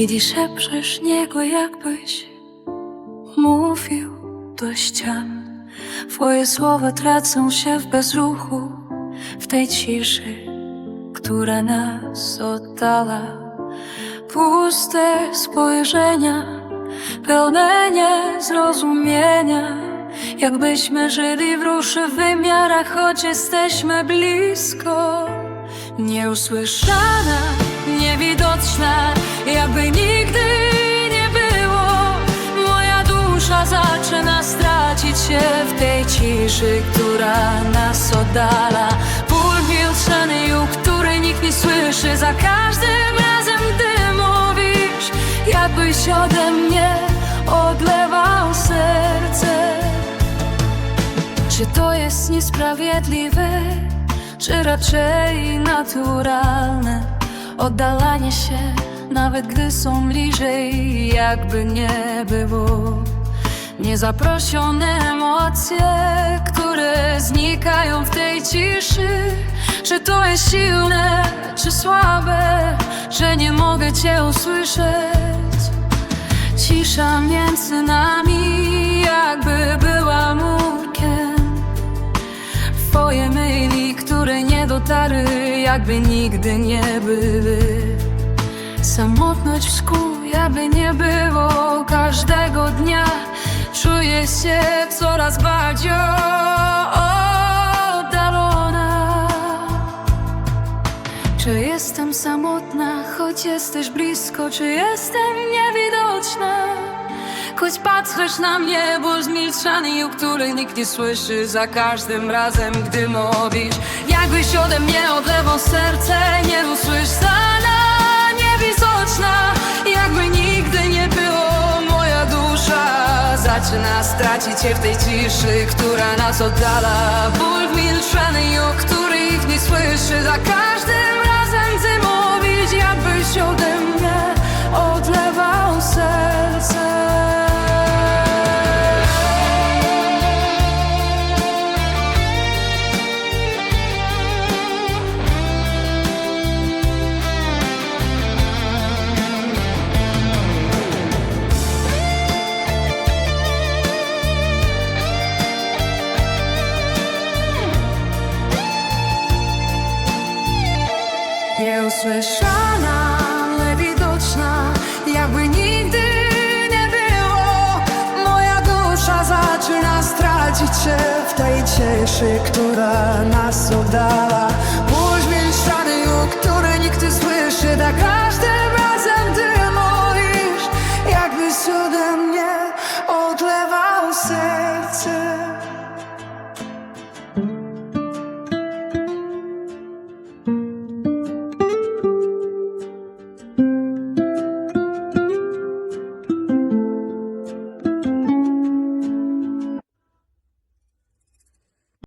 Kiedy szepczesz niego, jakbyś mówił do ścian. Twoje słowa tracą się w bezruchu, w tej ciszy, która nas oddala. Puste spojrzenia, pełne niezrozumienia, jakbyśmy żyli w różnych wymiarach, choć jesteśmy blisko. Nieusłyszana, niewidoczna, jakby nigdy nie było. Moja dusza zaczyna stracić się w tej ciszy, która nas oddala. Ból milczany, który nikt nie słyszy, za każdym razem, gdy mówisz, jakbyś ode mnie odlewał serce. Czy to jest niesprawiedliwe, czy raczej naturalne? Oddalanie się, nawet gdy są bliżej, jakby nie było. Niezaproszone emocje, które znikają w tej ciszy. Czy to jest silne, czy słabe, że nie mogę Cię usłyszeć? Cisza między nami, jakby była jakby nigdy nie były. Samotność w skół, jakby nie było każdego dnia. Czuję się coraz bardziej oddalona. Czy jestem samotna, choć jesteś blisko? Czy jestem niewidoczna? Choć patrzysz na mnie, ból zmilczany, o której nikt nie słyszy Za każdym razem, gdy mówisz. Jakbyś ode mnie odlewał serce Nie usłyszana, niewidoczna Jakby nigdy nie było. Moja dusza Zaczyna stracić się w tej ciszy, która nas oddala. Ból milczany, o których nie słyszy Za każdym Nieusłyszana, ale widoczna, jakby nigdy nie było. Moja dusza zaczyna stracić się w tej cieszy, która nas oddala.